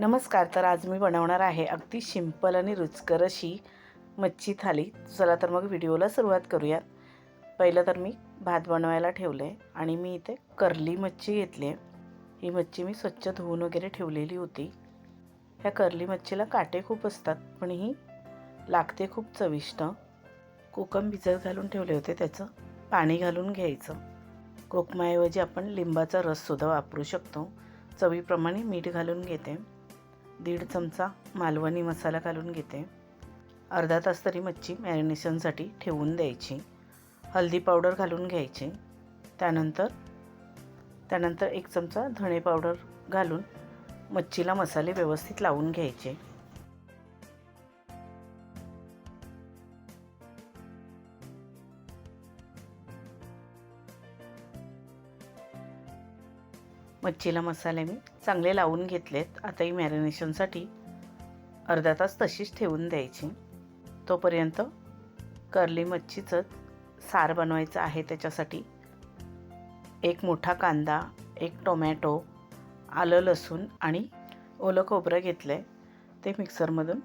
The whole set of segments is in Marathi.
नमस्कार तर आज मी बनवणार आहे अगदी सिंपल आणि रुचकर अशी मच्छी थाली. चला तर मग व्हिडिओला सुरुवात करूयात. पहिलं तर मी भात बनवायला ठेवलं आहे आणि मी इथे करली मच्छी घेतली आहे. ही मच्छी मी स्वच्छ धुवून वगैरे ठेवलेली होती. ह्या करली मच्छीला काटे खूप असतात पण ही लागते खूप चविष्ट. कोकम भिजत घालून ठेवले होते त्याचं पाणी घालून घ्यायचं. कोकमाऐवजी आपण लिंबाचा रससुद्धा वापरू शकतो. चवीप्रमाणे मीठ घालून घेते. दीड चमचा मालवणी मसाला घालून घेते. अर्धा तास तरी मच्छी मॅरिनेशनसाठी ठेवून द्यायची. हळदी पावडर घालून घ्यायची. त्यानंतर त्यानंतर एक चमचा धणे पावडर घालून मच्छीला मसाले व्यवस्थित लावून घ्यायचे. मच्छीला मसाले मी चांगले लावून घेतलेत. आता ही मॅरिनेशनसाठी अर्धा तास तशीच ठेवून द्यायची. तोपर्यंत करली मच्छीचं सार बनवायचं आहे त्याच्यासाठी. एक मोठा कांदा एक टोमॅटो आलं लसूण आणि ओलं खोबरं घेतलं आहे ते मिक्सरमधून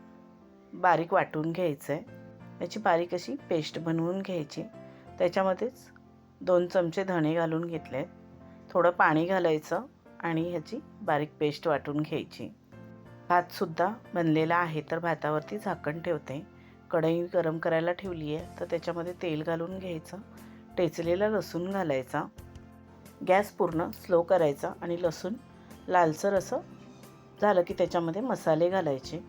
बारीक वाटून घ्यायचं आहे त्याची बारीक अशी पेस्ट बनवून घ्यायची. त्याच्यामध्येच दोन चमचे धणे घालून घेतले आहेत थोडं पाणी घालायचं आणि ह्याची बारीक पेस्ट वाटून घ्यायची. भातसुद्धा बनलेला आहे तर भातावरती झाकण ठेवते. कढई गरम करायला ठेवली आहे तर त्याच्यामध्ये तेल घालून घ्यायचं. टेचलेला लसूण घालायचा. गॅस पूर्ण स्लो करायचा आणि लसूण लालसर असं झालं की त्याच्यामध्ये मसाले घालायचे.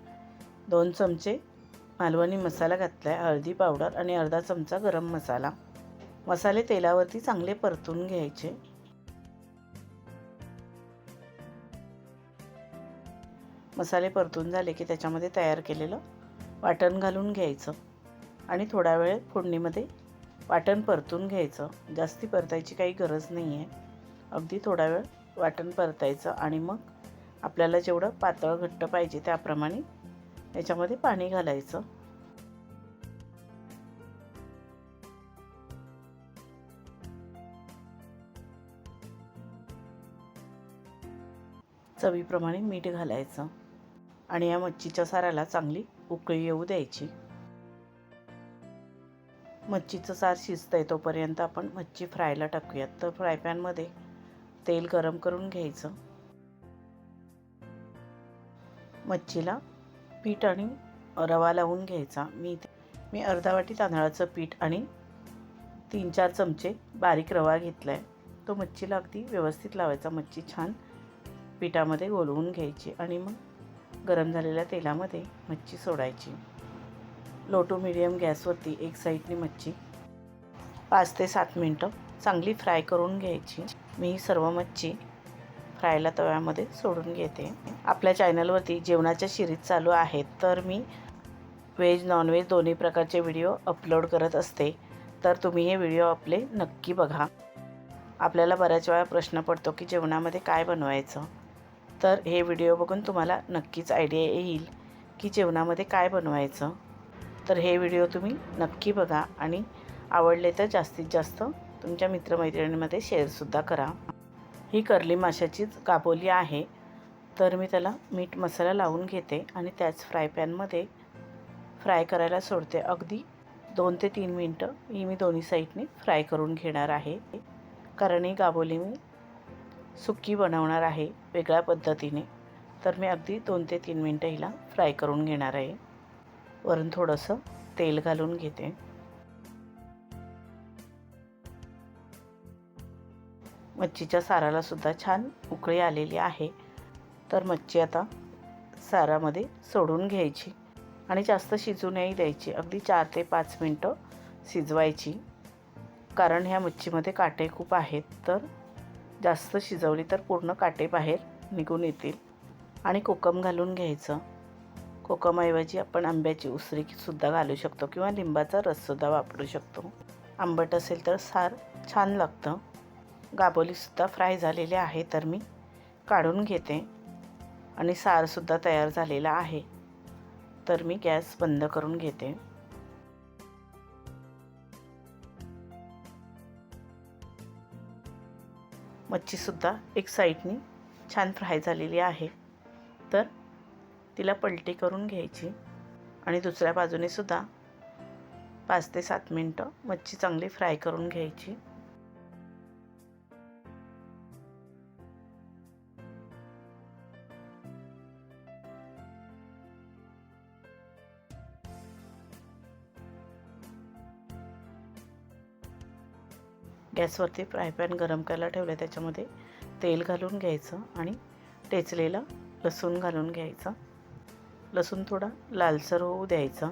दोन चमचे मालवणी मसाला घातला आहे हळदी पावडर आणि अर्धा चमचा गरम मसाला. मसाले तेलावरती चांगले परतून घ्यायचे. मसाले परतून झाले की त्याच्यामध्ये तयार केलेलं वाटण घालून घ्यायचं. आणि थोडा वेळ फोडणीमध्ये वाटण परतून घ्यायचं. जास्ती परतायची काही गरज नाही आहे अगदी थोडा वेळ वाटण परतायचं आणि मग आपल्याला जेवढं पातळ घट्ट पाहिजे त्याप्रमाणे याच्यामध्ये पाणी घालायचं. चवीप्रमाणे मीठ घालायचं. आणि या मच्छीच्या साराला चांगली उकळी येऊ द्यायची. मच्छीचं सार शिजतं आहे तोपर्यंत आपण मच्छी फ्रायला टाकूयात. तर फ्राय पॅनमध्ये तेल गरम करून घ्यायचं. मच्छीला पीठ आणि रवा लावून घ्यायचा. मी मी अर्धा वाटी तांदळाचं पीठ आणि तीन चार चमचे बारीक रवा घेतला आहे तो मच्छीला अगदी व्यवस्थित लावायचा. मच्छी छान पिठामध्ये गोलवून घ्यायची आणि मग गरम झालेल्या तेलामध्ये मच्छी सोडायची. लो टू मिडियम गॅसवरती एक साईडनी मच्छी. पाच ते सात मिनटं चांगली फ्राय करून घ्यायची. मी ही सर्व मच्छी फ्रायला तव्यामध्ये सोडून घेते. आपल्या चॅनलवरती जेवणाच्या शिरीत चालू आहेत तर मी व्हेज नॉनव्हेज दोन्ही प्रकारचे व्हिडिओ अपलोड करत असते तर तुम्ही हे व्हिडिओ आपले नक्की बघा. आपल्याला बऱ्याच वेळा प्रश्न पडतो की जेवणामध्ये काय बनवायचं? तर हे व्हिडिओ बघून तुम्हाला नक्कीच आयडिया येईल की जेवणामध्ये काय बनवायचं. तर हे व्हिडिओ तुम्ही नक्की बघा आणि आवडले तर जास्तीत जास्त तुमच्या मित्रमैत्रिणींमध्ये शेअरसुद्धा करा. ही करली माशाचीच काबोली आहे. तर मी त्याला मीठ मसाला लावून घेते आणि त्याच फ्राय पॅनमध्ये फ्राय करायला सोडते. अगदी दोन ते तीन मिनटं ही मी दोन्ही साईडने फ्राय करून घेणार आहे. कारण ही गाबोली मी सुक्की बनवणार आहे वेगळ्या पद्धतीने. तर मी अगदी दोन ते तीन मिनटं हिला फ्राय करून घेणार आहे. वरून थोडंसं तेल घालून घेते. मच्छीच्या साराला सुद्धा छान उकळी आलेली आहे. तर मच्छी आता सारामध्ये सोडून घ्यायची आणि जास्त शिजू नाही द्यायची. अगदी चार ते पाच मिनटं शिजवायची. कारण ह्या मच्छीमध्ये काटे खूप आहेत तर जास्त शिजवली तर पूर्ण काटे बाहेर निघून येतील. आणि कोकम घालून घ्यायचं. कोकमऐवजी आपण आंब्याची उसरीसुद्धा घालू शकतो किंवा लिंबाचा रससुद्धा वापरू शकतो. आंबट असेल तर सार छान लागतं. गाबोलीसुद्धा फ्राय झालेले आहे तर मी काढून घेते. आणि सारसुद्धा तयार झालेला आहे. तर मी गॅस बंद करून घेते. मच्छीसुद्धा एक साईडनी छान फ्राय झालेली आहे. तर तिला पलटी करून घ्यायची आणि दुसऱ्या बाजूने सुद्धा पाच ते सात मिनटं मच्छी चांगली फ्राय करून घ्यायची. गॅसवरती फ्राय पॅन गरम करायला ठेवलं त्याच्यामध्ये तेल घालून घ्यायचं आणि टेचलेलं लसूण घालून घ्यायचं. लसूण थोडा लालसर होऊ द्यायचा.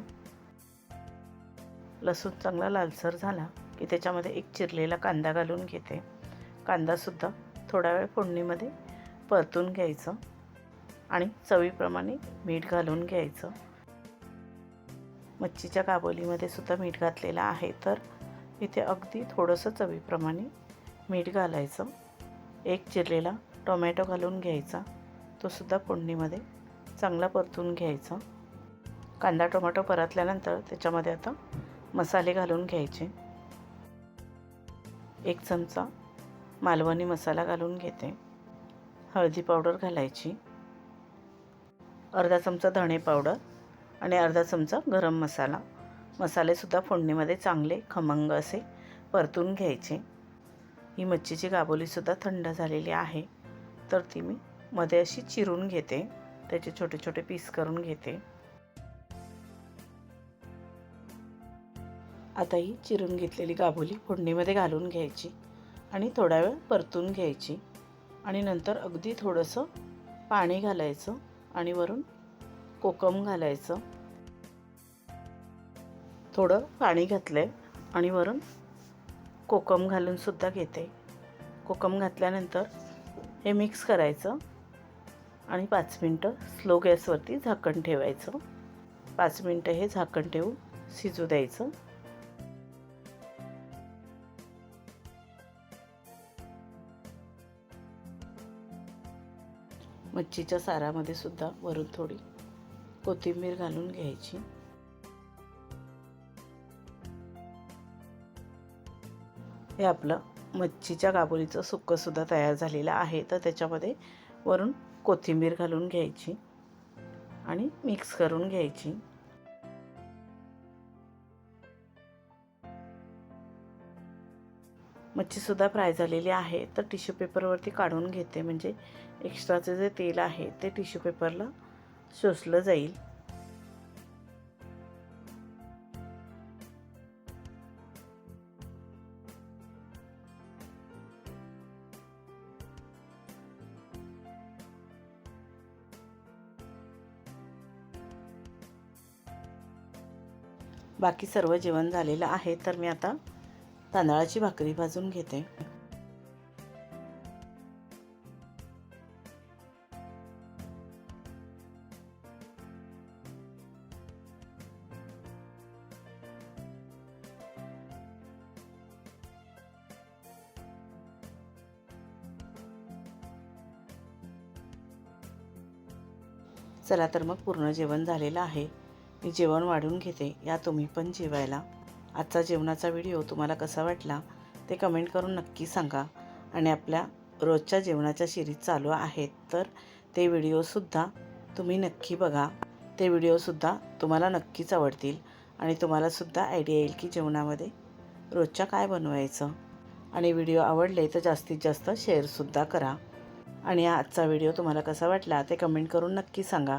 लसूण चांगला लालसर झाला की त्याच्यामध्ये एक चिरलेला कांदा घालून घेते. कांदासुद्धा थोडा वेळ फोडणीमध्ये परतून घ्यायचं आणि चवीप्रमाणे मीठ घालून घ्यायचं. मच्छीच्या काबोलीमध्ये सुद्धा मीठ घातलेलं आहे तर इथे अगदी थोडंसं चवीप्रमाणे मीठ घालायचं. एक चिरलेला टोमॅटो घालून घ्यायचा. तो सुद्धा फोडणीमध्ये चांगला परतून घ्यायचा. कांदा टोमॅटो परतल्यानंतर त्याच्यामध्ये आता मसाले घालून घ्यायचे. एक चमचा मालवणी मसाला घालून घेते. हळदी पावडर घालायची. अर्धा चमचा धणे पावडर आणि अर्धा चमचा गरम मसाला. मसालेसुद्धा फोडणीमध्ये चांगले खमंग असे परतून घ्यायचे. ही मच्छीची गाबोलीसुद्धा थंड झालेली आहे. तर ती मी मध्ये अशी चिरून घेते. त्याचे छोटे छोटे पीस करून घेते. आता ही चिरून घेतलेली गाबोली फोडणीमध्ये घालून घ्यायची आणि थोडा वेळ परतून घ्यायची. आणि नंतर अगदी थोडंसं पाणी घालायचं आणि वरून कोकम घालायचं. थोडं पाणी घातलं आहे आणि वरून कोकम घालूनसुद्धा घेते. कोकम घातल्यानंतर हे मिक्स करायचं आणि पाच मिनटं स्लो गॅसवरती झाकण ठेवायचं. पाच मिनटं हे झाकण ठेवून शिजू द्यायचं. मच्छीच्या सारामध्ये सुद्धा वरून थोडी कोथिंबीर घालून घ्यायची. हे आपलं मच्छीच्या काबुलीचं सुक्कंसुद्धा तयार झालेलं आहे. तर त्याच्यामध्ये वरून कोथिंबीर घालून घ्यायची आणि मिक्स करून घ्यायची. मच्छीसुद्धा फ्राय झालेली आहे. तर टिश्यू पेपरवरती काढून घेते. म्हणजे एक्स्ट्राचं जे तेल आहे ते टिश्यू पेपरला शोषलं जाईल. बाकी सर्व जेवण झालेलं आहे तर मी आता तांदळाची भाकरी भाजून घेते. चला तर मग पूर्ण जेवण झालेलं आहे. मी जेवण वाढून घेते या तुम्ही पण जेवायला. आजचा जेवणाचा व्हिडिओ तुम्हाला कसा वाटला ते कमेंट करून नक्की सांगा. आणि आपल्या रोजच्या जेवणाच्या सिरीज चालू आहेत तर ते व्हिडिओसुद्धा तुम्ही नक्की बघा. ते व्हिडिओसुद्धा तुम्हाला नक्कीच आवडतील. आणि तुम्हालासुद्धा आयडिया येईल की जेवणामध्ये रोजच्या काय बनवायचं. आणि व्हिडिओ आवडले तर जास्तीत जास्त शेअरसुद्धा करा. आणि आजचा व्हिडिओ तुम्हाला कसा वाटला ते कमेंट करून नक्की सांगा.